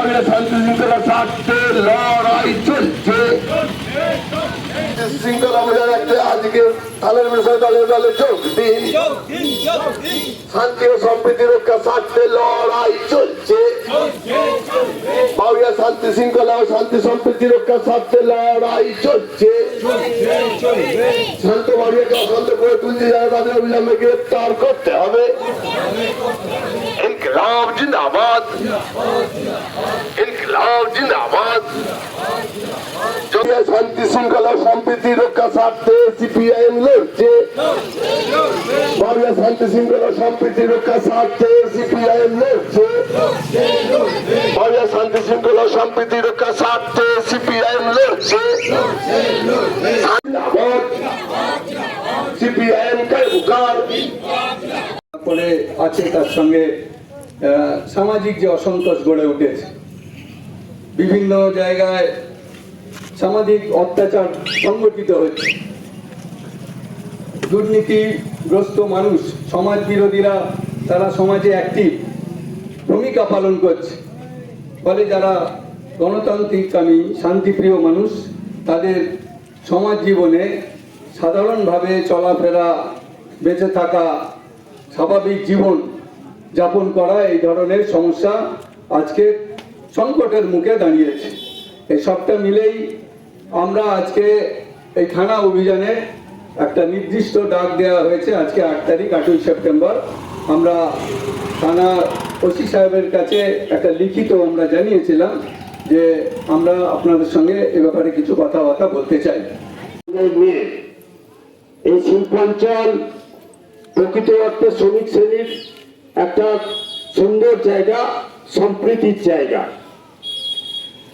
বাংলা শান্তি শৃঙ্খলা স্বার্থে লড়াই চলছে শৃঙ্খলা বজায় রাখতে আজকে দলের বিষয় দলে দলে যোগ দিন শান্তি ও সম্প্রীতি রক্ষা স্বার্থে লড়াই চলছে। বাউরিয়া শান্তি শৃঙ্খলা শান্তি সম্প্রীতি রক্ষা স্বার্থে লড়াই চলছে শান্ত বাউরিয়াকে অশান্ত করে তুলতে যারা তাদের অবিলম্বে গ্রেপ্তার করতে হবে। ইনকলাব জিন্দাবাদ। ইনকলাব জিন্দাবাদ। শান্তি শৃঙ্খলা সম্প্রীতি রক্ষা স্বার্থে সিপিআইএম লড়ছে। বাংলা শান্তি শৃঙ্খলা সম্প্রীতি রক্ষা স্বার্থে সিপিআইএম লড়ছে। বাংলা শান্তি শৃঙ্খলা সম্প্রীতি রক্ষা স্বার্থে সিপিআইএম লড়ছে। সিপিআইএম কে বুকার আছে তার সঙ্গে সামাজিক যে অসন্তোষ গড়ে উঠেছে, বিভিন্ন জায়গায় সামাজিক অত্যাচার সংগঠিত হচ্ছে। দুর্নীতিগ্রস্ত মানুষ, সমাজ বিরোধীরা, তারা সমাজে একটি ভূমিকা পালন করছে। ফলে যারা গণতান্ত্রিক গণতান্ত্রিককামী, শান্তিপ্রিয় মানুষ, তাদের সমাজ জীবনে সাধারণভাবে চলাফেরা, বেঁচে থাকা স্বাভাবিক জীবন যাপন করা এই ধরনের সমস্যা আজকে সংকটের মুখে দাঁড়িয়েছে। এই সবটা মিলেই আমরা আজকে এই থানা অভিযানে একটা নির্দিষ্ট ডাক দেওয়া হয়েছে আজকে আট তারিখ, আটই সেপ্টেম্বর। আমরা থানা ওসি সাহেবের কাছে একটা লিখিত আমরা জানিয়েছিলাম যে আমরা আপনাদের সঙ্গে এ ব্যাপারে কিছু কথাবার্তা বলতে চাই। এই শিল্পাঞ্চল প্রকৃত অর্থে শ্রমিক শ্রেণির একটা সুন্দর জায়গা, সম্প্রীতির জায়গা।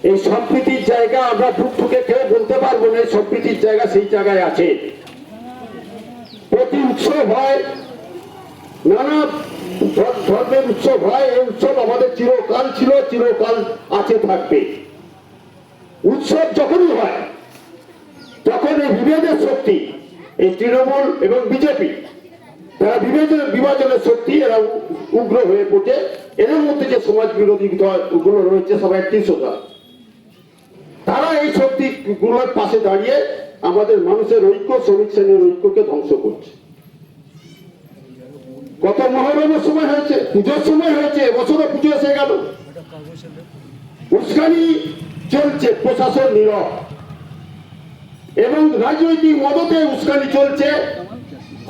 এই সম্প্রীতির জায়গা আমরা ঠুকে কেউ বলতে পারব না সম্প্রীতির জায়গা সেই জায়গায় আছে। প্রতি উৎসব হয়, নানা ধর্মের উৎসব হয়, এই উৎসব আমাদের চিরকাল ছিল, চিরকাল আছে, থাকবে। উৎসব যখনই হয়, তখন এই বিভেদের শক্তি, এই তৃণমূল এবং বিজেপি তারা বিভেদের বিভাজনের শক্তি এরা উগ্র হয়ে পড়ে এদের মধ্যে যে সমাজ বিরোধী দলগুলো রয়েছে সব একটি সোজা তারা এই শক্তি গুলোর পাশে দাঁড়িয়ে আমাদের মানুষের ঐক্য, শ্রমিক শ্রেণির ঐক্যকে ধ্বংস করছে। কত মহরমের সময় হয়েছে, পুজোর সময় হয়েছে, এবছরও পুজো এসে গেল। উস্কানি চলছে, প্রশাসন নীরব। এবং রাজনৈতিক মদতে উস্কানি চলছে।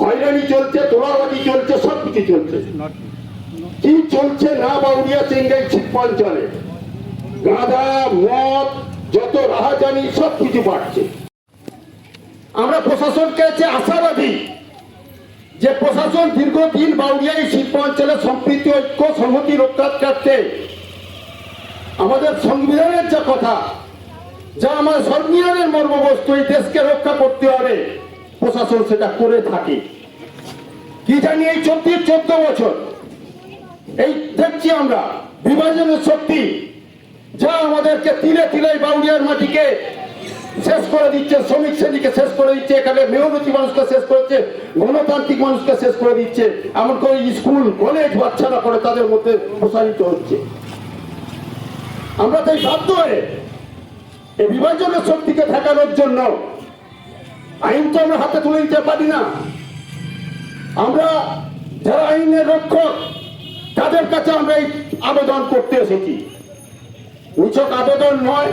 হয়রানি চলছে, তোলাবাজি চলছে সব কিছু চলছে। কি চলছে না বাউরিয়া চেঙ্গাই শিল্পাঞ্চলে? গাঁদা মদ, যত রাহাজানি সব কিছু বাড়ছে। আমরা প্রশাসনকে কাছে আশাবাদী যে প্রশাসন দীর্ঘদিন বাউরিয়া এই শিল্পাঞ্চলে সম্প্রীতি ঐক্য, সংহতি রক্ষা করতে আমাদের সংবিধানের যে কথা, যা আমার সংবিধানের মর্মবস্তু এই দেশকে রক্ষা করতে হবে। প্রশাসন সেটা করে থাকে। কি জানি এই চব্বিশ, চোদ্দ বছর? এই দেখছি আমরা, বিভাজনের শক্তি যা আমাদেরকে তিলে তিলে বাউরিয়ার মাটিকে শেষ করে দিচ্ছে, শ্রমিক শ্রেণীকে শেষ করে দিচ্ছে, এখানে মেহনতি মানুষকে শেষ করেছে, গণতান্ত্রিক মানুষকে শেষ করে দিচ্ছে এমন করে স্কুল, কলেজ বাচ্চারা করে তাদের মধ্যে প্রসারিত হচ্ছে। আমরা তাই বাধ্য হয়ে এই বিভাজনের শক্তিকে ঠেকানোর জন্য আইন তো আমরা হাতে তুলে দিতে পারি না। আমরা যারা আইনের রক্ষক, তাদের কাছে আমরা এই আবেদন করতে এসেছি। নিছক আবেদন নয়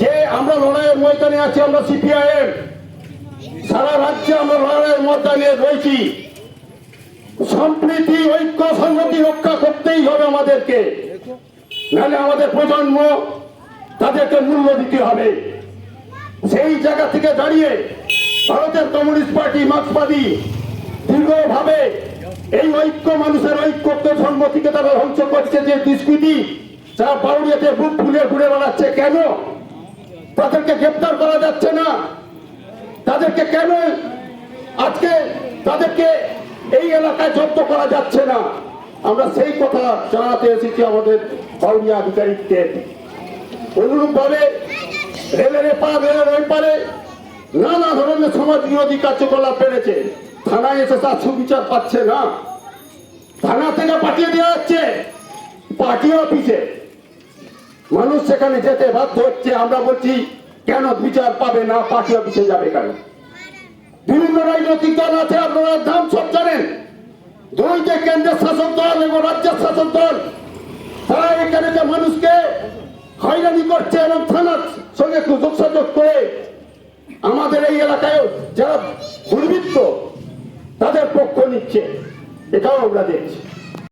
যে আমরা লড়াইয়ের ময়দানে আছি, আমরা সিপিআইএম। সারা রাজ্যে আমরা লড়াইয়ের ময়দানে রয়েছি। সম্প্রীতি, ঐক্য, সংহতি রক্ষা করতেই হবে আমাদেরকে। নাহলে আমাদের প্রজন্ম তাদেরকে মূল্য দিতে হবে। সেই জায়গা থেকে দাঁড়িয়ে ভারতের কমিউনিস্ট পার্টি মার্ক্সবাদী দীর্ঘভাবে এই ঐক্য মানুষের ঐক্যকে সম্মতিকে তারা ধ্বংস করছে যে দুষ্কৃতি যারা বাউরিয়াতে বুক ফুলে ঘুরে বেড়াচ্ছে, কেন? তাদেরকে গ্রেপ্তার করা যাচ্ছে না। তাদেরকে কেন আজকে তাদেরকে এই এলাকায় জব্দ করা যাচ্ছে না? আমরা সেই কথা জানাতে এসেছি আমাদের বাউরিয়া আধিকারিককে অনুরূপ ভাবে রেলের এপার, রেলের ওই পারে নানা ধরনের সমাজ বিরোধী কার্যকলাপ বেড়েছে। থানায় এসে তার সুবিচার পাচ্ছে না। থানা থেকে পাঠিয়ে দেওয়া হচ্ছে। পার্টি অফিসে। মানুষ সেখানে যেতে বাধ্য হচ্ছে। আমরা বলছি, কেন বিচার পাবে না? পার্টি অফিসে যাবে কেন? বিভিন্ন রাজনৈতিক দল আছে, আপনারা দাম সব জানেন। দুই যে কেন্দ্রের শাসক দল এবং রাজ্যের শাসক দল। তারা এখানে যে মানুষকে হয়রানি করছে এবং থানার সঙ্গে যোগসাযোগ করে আমাদের এই এলাকায় যারা দুর্বৃত্ত তাদের পক্ষ নিচ্ছে। এটাও আমরা দেখছি।